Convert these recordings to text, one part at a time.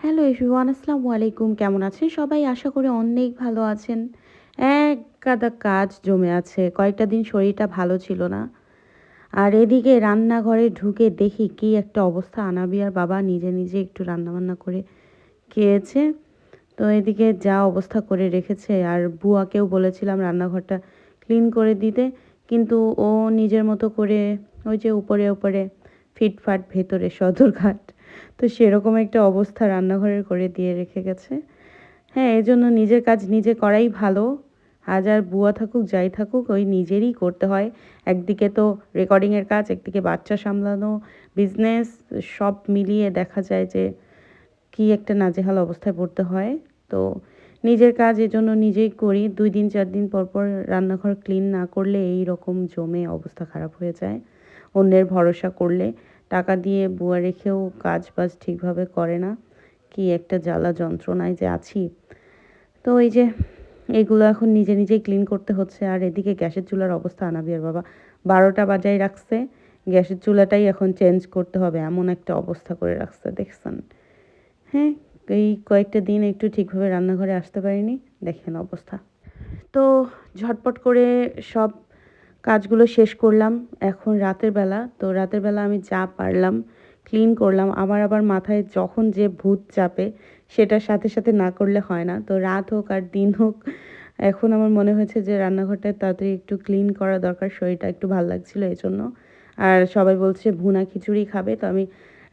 Hello everyone আসসালামু আলাইকুম কেমন আছেন? সবাই আশা করি অনেক ভালো আছেন। এক গাদা কাজ জমে আছে। কয়েকটা দিন শরীরটা ভালো ছিল না। আর এদিকে রান্নাঘরে ঢুকে দেখি কি একটা অবস্থা। আনাবিয়ার বাবা নিজে নিজে একটু রান্নাবান্না করে খেয়েছে। তো এদিকে যা অবস্থা করে রেখেছে। আর বুয়াকেও বলেছিলাম রান্নাঘরটা ক্লিন করে দিতে। কিন্তু ও নিজের মতো করে ওই যে উপরে উপরে ফিটফাট ভেতরে সদরঘাট। তো সেরকম একটা অবস্থা রান্নাঘরের করে দিয়ে রেখে গেছে। হ্যাঁ এজন্য নিজের কাজ নিজে করাই ভালো। হাজার বুয়া থাকুক, যাই থাকুক, ওই নিজেরই করতে হয়। একদিকে তো রেকর্ডিংয়ের কাজ, একদিকে বাচ্চা সামলানো বিজনেস সব মিলিয়ে দেখা যায় যে কি একটা নাজেহাল অবস্থায় পড়তে হয়। তো নিজের কাজ এজন্য নিজেই করি। দুই দিন, চার দিন পর পর রান্নাঘর ক্লিন না করলে এই রকম জমে অবস্থা খারাপ হয়ে যায়। অন্যের ভরসা করলে টাকা দিয়ে বুয়া রেখেও কাজ বাজ ঠিকভাবে করে না। কি একটা জ্বালা যন্ত্রণায় যে আছি। তো এই যে এগুলো এখন নিজে নিজেই ক্লিন করতে হচ্ছে। আর এদিকে গ্যাসের চুলার অবস্থা আনাবিয়ার বাবা। বারোটা বাজাই রাখছে। গ্যাসের চুলাটাই এখন চেঞ্জ করতে হবে। এমন একটা অবস্থা করে রাখছে, দেখছেন? হ্যাঁ এই কয়েকটা দিন একটু ঠিকভাবে রান্নাঘরে আসতে পারিনি। দেখেন অবস্থা। তো ঝটপট করে সব কাজগুলো শেষ করলাম। এখন রাতের বেলা, তো রাতের বেলা আমি যা পারলাম ক্লিন করলাম। আমার আবার মাথায় যখন যে ভূত চাপে, সেটার সাথে সাথে না করলে হয় না। তো রাত হোক আর দিন হোক, এখন আমার মনে হয়েছে যে রান্নাঘরটা তাড়াতাড়ি একটু ক্লিন করা দরকার, শরীরটা একটু ভালো লাগছিল এই জন্য আর সবাই বলছে, ভুনা খিচুড়ি খাবে। তো আমি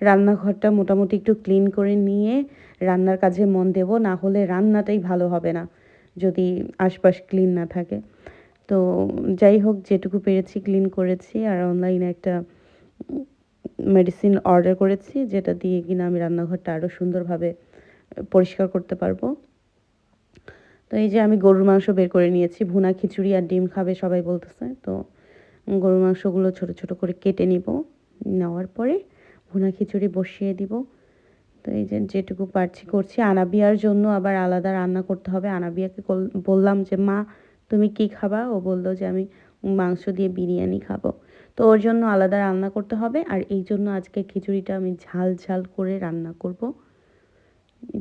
রান্নাঘরটা মোটামুটি একটু ক্লিন করে নিয়ে রান্নার কাজে মন দেব, না হলে রান্নাটাই ভালো হবে না, যদি আশপাশ ক্লিন না থাকে। তো যাই হোক, যেটুকু পেরেছি ক্লিন করেছি আর অনলাইনে একটা মেডিসিন অর্ডার করেছি, যেটা দিয়ে কিনা আমি রান্নাঘরটা আরও সুন্দরভাবে পরিষ্কার করতে পারব। তো এই যে আমি গরুর মাংস বের করে নিয়েছি, ভুনা খিচুড়ি আর ডিম খাবে সবাই বলতেছে, তো গরুর মাংসগুলো ছোট ছোট করে কেটে নিব। নেওয়ার পরে ভুনা খিচুড়ি বসিয়ে দিব। তো এই যে যেটুকু পারছি করছি। আনাবিয়ার জন্য আবার আলাদা রান্না করতে হবে। আনাবিয়াকে বললাম যে, মা তুমি কি খাবা? ও বলল যে, আমি মাংস দিয়ে বিরিয়ানি খাব। তো ওর জন্য আলাদা রান্না করতে হবে। আর এই জন্য আজকে খিচুড়িটা আমি ঝাল ঝাল করে রান্না করব।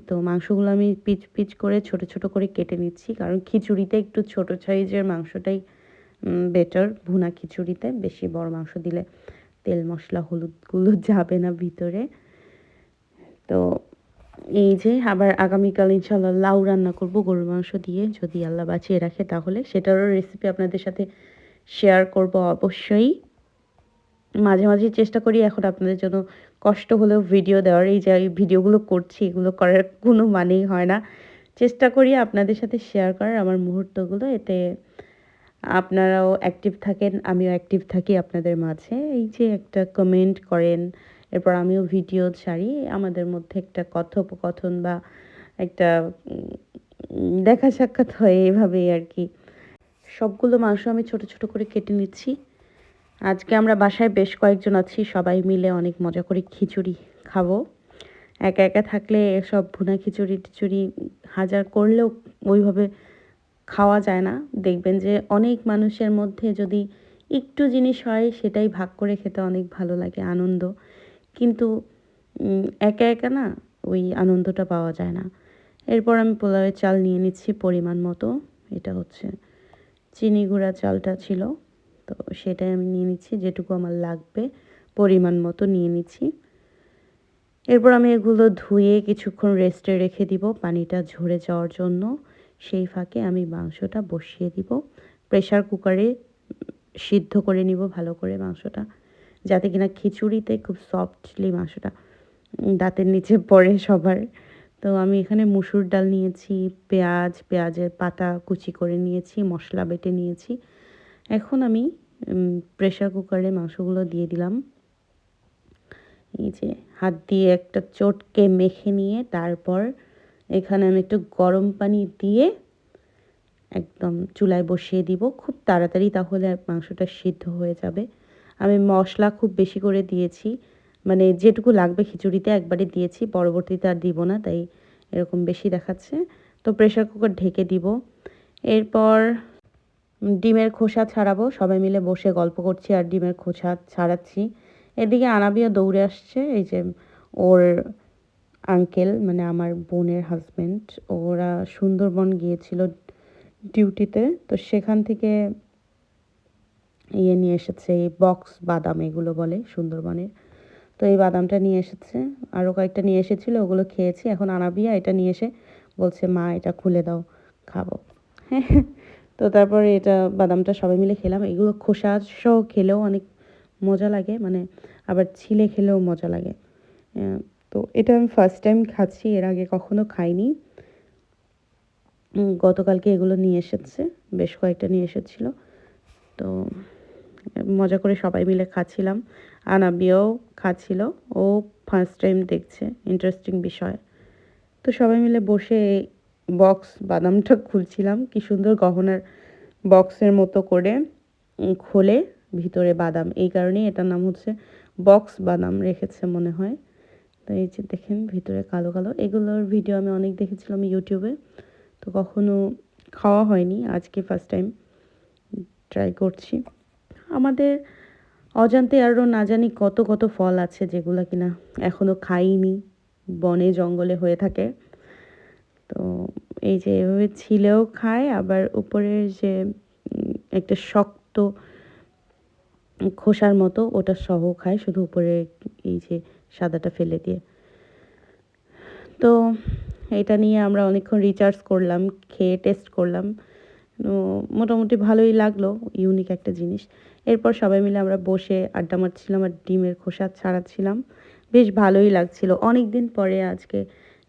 তো মাংসগুলো আমি পিচ পিচ করে ছোট ছোট করে কেটে নিচ্ছি। কারণ খিচুড়িতে একটু ছোট সাইজের মাংসটাই বেটার ভুনা খিচুড়িতে বেশি বড় মাংস দিলে তেল মশলা হলুদগুলো যাবে না ভিতরে। তো এই যে আবার আগামীকাল ইনশাল্লাহ লাউ রান্না করব, গরুর মাংস দিয়ে। যদি আল্লাহ বাঁচিয়ে রাখে তাহলে সেটারও রেসিপি আপনাদের সাথে শেয়ার করব অবশ্যই। মাঝে মাঝে চেষ্টা করি এখন আপনাদের জন্য কষ্ট হলেও ভিডিও দেওয়ার। এই যে ভিডিওগুলো করছি, এগুলো করার কোনো মানেই হয় না। চেষ্টা করি আপনাদের সাথে শেয়ার করার আমার মুহূর্তগুলো, এতে আপনারাও অ্যাক্টিভ থাকেন, আমিও অ্যাক্টিভ থাকি আপনাদের মাঝে। এই যে একটা কমেন্ট করেন এরপর আমিও ভিডিও ছাড়ি, আমাদের মধ্যে একটা কথোপকথন বা একটা দেখা সাক্ষাৎ হয় এভাবেই আর কি। সবগুলো মাংস আমি ছোট ছোট করে কেটে নিচ্ছি। আজকে আমরা বাসায় বেশ কয়েকজন আছি, সবাই মিলে অনেক মজা করে খিচুড়ি খাব। একা একা থাকলে এসব ভুনা খিচুড়ি টিচুড়ি হাজার করলেও ওইভাবে খাওয়া যায় না। দেখবেন যে অনেক মানুষের মধ্যে যদি একটু জিনিস হয়, সেটাই ভাগ করে খেতে অনেক ভালো লাগে, আনন্দ। কিন্তু একা একা না ওই আনন্দটা পাওয়া যায় না। এরপর আমি পোলাওয়ের চাল নিয়ে নিচ্ছি পরিমাণ মতো। এটা হচ্ছে চিনি গুঁড়া চালটা ছিল। তো সেটাই আমি নিয়ে নিচ্ছি, যেটুকু আমার লাগবে, পরিমাণ মতো নিয়ে নিচ্ছি। এরপর আমি এগুলো ধুয়ে কিছুক্ষণ রেস্টে রেখে দিব, পানিটা ঝরে যাওয়ার জন্য। সেই ফাঁকে আমি মাংসটা বসিয়ে দিব। প্রেশার কুকারে সিদ্ধ করে নিব ভালো করে মাংসটা। যাতে কিনা খিচুড়িতে খুব সফটলি মাংসটা দাঁতের নিচে পড়ে সবার। তো আমি এখানে মুসুর ডাল নিয়েছি, পেঁয়াজ, পেঁয়াজের পাতা কুচি করে নিয়েছি, মশলা বেটে নিয়েছি। এখন আমি প্রেশার কুকারে মাংসগুলো দিয়ে দিলাম। এই যে হাত দিয়ে একটা চটকে মেখে নিয়ে তারপর এখানে আমি একটু গরম পানি দিয়ে একদম চুলায় বসিয়ে দিব। খুব তাড়াতাড়ি তাহলে মাংসটা সিদ্ধ হয়ে যাবে। আমি মশলা খুব বেশি করে দিয়েছি। মানে যেটুকু লাগবে খিচুড়িতে একবারে দিয়েছি, পরবর্তীতে আর দিব না, তাই এরকম বেশি দেখাচ্ছে। তো প্রেশার কুকার ঢেকে দিব। এরপর ডিমের খোসা ছাড়াবো, সবাই মিলে বসে গল্প করছি আর ডিমের খোসা ছাড়াচ্ছি। এদিকে আনাবিয়া দৌড়ে আসছে, এই যে ওর আঙ্কেল মানে আমার বোনের হাজব্যান্ড ওরা সুন্দরবন গিয়েছিল ডিউটিতে তো সেখান থেকে ইয়ে নিয়ে এসেছে, এই বক্স বাদাম এগুলো বলে সুন্দরবনের। তো এই বাদামটা নিয়ে এসেছে, আরও কয়েকটা নিয়ে এসেছিল, ওগুলো খেয়েছি। এখন আনাবিয়া এটা নিয়ে এসে বলছে, মা, এটা খুলে দাও, খাব। হ্যাঁ তো তারপরে এটা বাদামটা সবাই মিলে খেলাম। এগুলো খোসা সহ খেলেও অনেক মজা লাগে মানে আবার ছিলে খেলেও মজা লাগে। তো এটা আমি ফার্স্ট টাইম খাচ্ছি, এর আগে কখনো খাইনি। গতকালকে এগুলো নিয়ে এসেছে, বেশ কয়েকটা নিয়ে এসেছিল। তো মজা করে সবাই মিলে খাচ্ছিলাম। আনাবিয়াও খাচ্ছিল। ও ফার্স্ট টাইম দেখছে ইন্টারেস্টিং বিষয়। তো সবাই মিলে বসে বক্স বাদামটা খুলছিলাম। কি সুন্দর গহনার বক্সের মতো করে খোলে ভিতরে বাদাম। এই কারণেই এটার নাম হচ্ছে বক্স বাদাম রেখেছে মনে হয়। তো এই যে দেখেন, ভিতরে কালো কালো। এগুলোর ভিডিও আমি অনেক দেখেছিলাম ইউটিউবে তো কখনো খাওয়া হয়নি। আজকে ফার্স্ট টাইম ট্রাই করছি। আমাদের অজান্তে আরও না জানি কত কত ফল আছে যেগুলো কিনা এখনও খাইনি, বনে জঙ্গলে হয়ে থাকে। তো এই যে এভাবে ছিলেও খায়, আবার উপরের যে একটা শক্ত খোসার মতো ওটা সহ খায়, শুধু উপরে এই যে সাদাটা ফেলে দিয়ে। তো এটা নিয়ে আমরা অনেকক্ষণ রিচার্জ করলাম, খেয়ে টেস্ট করলাম। মোটামুটি ভালোই লাগল ইউনিক একটা জিনিস। এরপর সবাই মিলে আমরা বসে আড্ডা মারছিলাম আর ডিমের খোসা ছাড়াচ্ছিলাম। বেশ ভালোই লাগছিল। অনেক দিন পরে আজকে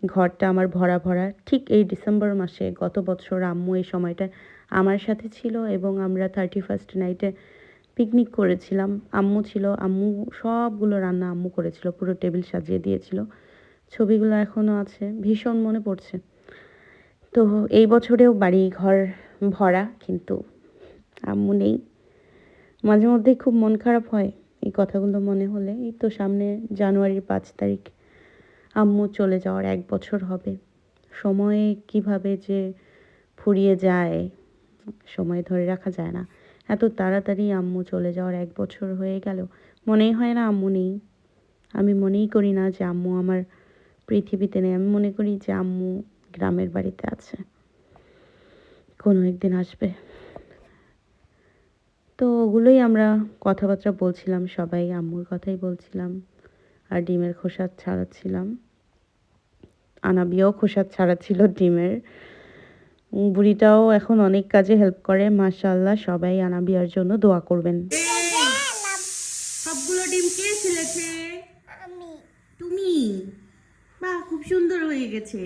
ঘরটা আমার ভরা ভরা। ঠিক এই ডিসেম্বর মাসে গত বছর আম্মু এই সময়টা আমার সাথে ছিল এবং আমরা থার্টি ফার্স্ট নাইটে পিকনিক করেছিলাম। আম্মু ছিল, আম্মু সবগুলো রান্না আম্মু করেছিল, পুরো টেবিল সাজিয়ে দিয়েছিল। ছবিগুলো এখনও আছে। ভীষণ মনে পড়ছে। তো এই বছরেও বাড়ি ঘর ভরা, কিন্তু আম্মু নেই। মাঝে মধ্যেই খুব মন খারাপ হয় এই কথাগুলো মনে হলে। এই তো সামনে জানুয়ারির পাঁচ তারিখ। আম্মু চলে যাওয়ার এক বছর হবে। সময়ে কীভাবে যে ফুরিয়ে যায়, সময় ধরে রাখা যায় না। এত তাড়াতাড়ি আম্মু চলে যাওয়ার এক বছর হয়ে গেল। মনেই হয় না আম্মু নেই। আমি মনেই করি না যে আম্মু আমার পৃথিবীতে নেই। আমি মনে করি যে আম্মু গ্রামের বাড়িতে আছে। কোনো একদিন আসবে। তো ওগুলোই আমরা কথাবার্তা বলছিলাম সবাই আম্মুর কথাই বলছিলাম আর ডিমের খোসা ছাড়াচ্ছিলাম আনাবিয়াও খোসা ছাড়াচ্ছিল ডিমের। বুড়িটাও এখন অনেক কাজে হেল্প করে মাশাআল্লাহ সবাই আনাবিয়ার জন্য দোয়া করবেন। সবগুলো ডিম কে ছিলেছে? আমি। তুমি? বাহ খুব সুন্দর হয়ে গেছে।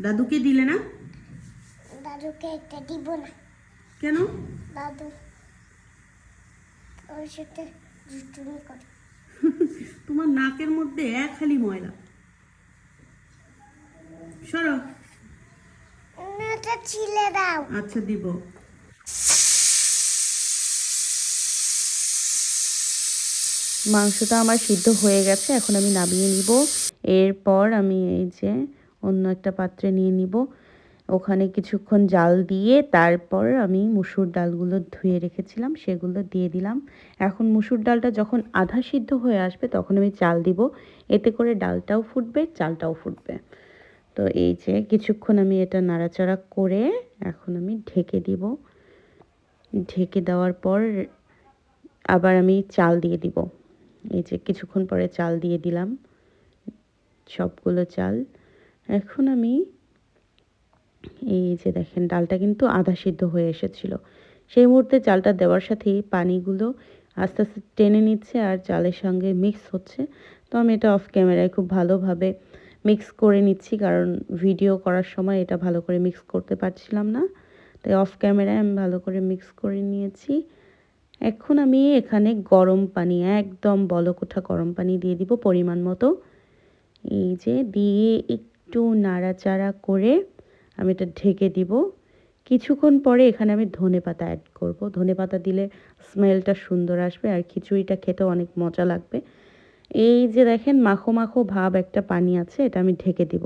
দাদুকে দিলে না? দাদুকে একটা দিব না। কেন? দাদু ওর সাথে দুষ্টুমি করে। তোমার নাকের মধ্যে এক খালি ময়লা। সরো। এটা ছিলে দাও। আচ্ছা দিব। মাংসটা আমার সিদ্ধ হয়ে গেছে এখন আমি নামিয়ে নিব। এরপর আমি এই যে অন্য একটা পাত্রে নিয়ে নিব। ওখানে কিছুক্ষণ জাল দিয়ে তারপর আমি মুসুর ডালগুলো ধুয়ে রেখেছিলাম, সেগুলো দিয়ে দিলাম। এখন মুসুর ডালটা যখন আধা সিদ্ধ হয়ে আসবে তখন আমি চাল দিব। এতে করে ডালটাও ফুটবে, চালটাও ফুটবে। তো এই যে কিছুক্ষণ আমি এটা নাড়াচাড়া করে এখন আমি ঢেকে দিব। ঢেকে দেওয়ার পর আবার আমি চাল দিয়ে দিব। এই যে কিছুক্ষণ পরে চাল দিয়ে দিলাম, সবগুলো চাল। এখন আমি এই যে দেখেন, ডালটা কিন্তু আধা সিদ্ধ হয়ে এসেছিল। সেই মুহূর্তে চালটা দেওয়ার সাথেই পানিগুলো আস্তে আস্তে টেনে নিচ্ছে আর চালের সঙ্গে মিক্স হচ্ছে। তো আমি এটা অফ ক্যামেরায় খুব ভালোভাবে মিক্স করে নিচ্ছি, কারণ ভিডিও করার সময় এটা ভালো করে মিক্স করতে পারছিলাম না। তাই অফ ক্যামেরায় আমি ভালো করে মিক্স করে নিয়েছি। এখন আমি এখানে গরম পানি, একদম বলকোঠা গরম পানি দিয়ে দিব পরিমাণ মতো। এই যে দিয়ে একটু নাড়াচাড়া করে আমি এটা ঢেকে দিব। কিছুক্ষণ পরে এখানে আমি ধনে পাতা অ্যাড করব। ধনে পাতা দিলে স্মেলটা সুন্দর আসবে আর খিচুড়িটা খেতেও অনেক মজা লাগবে। এই যে দেখেন মাখো মাখো ভাব একটা পানি আছে, এটা আমি ঢেকে দিব।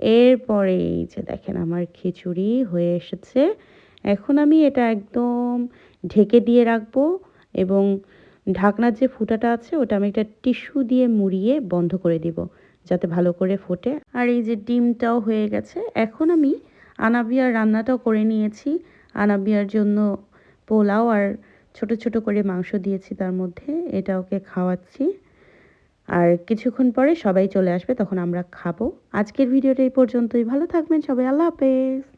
এরপরে এই যে দেখেন আমার খিচুড়ি হয়ে এসেছে। এখন আমি এটা একদম ঢেকে দিয়ে রাখব এবং ঢাকনার যে ফুটাটা আছে, ওটা আমি একটা টিস্যু দিয়ে মুড়িয়ে বন্ধ করে দিব। যাতে ভালো করে ফোটে। আর এই যে ডিমটাও হয়ে গেছে। এখন আমি আনাবিয়ার রান্নাটাও করে নিয়েছি। আনাবিয়ার জন্য পোলাও আর ছোট ছোট করে মাংস দিয়েছি তার মধ্যে। এটা ওকে খাওয়াচ্ছি। আর কিছুক্ষণ পরে সবাই চলে আসবে, তখন আমরা খাব। আজকের ভিডিওটা এই পর্যন্তই। ভালো থাকবেন সবাই। আল্লাহ হাফেজ।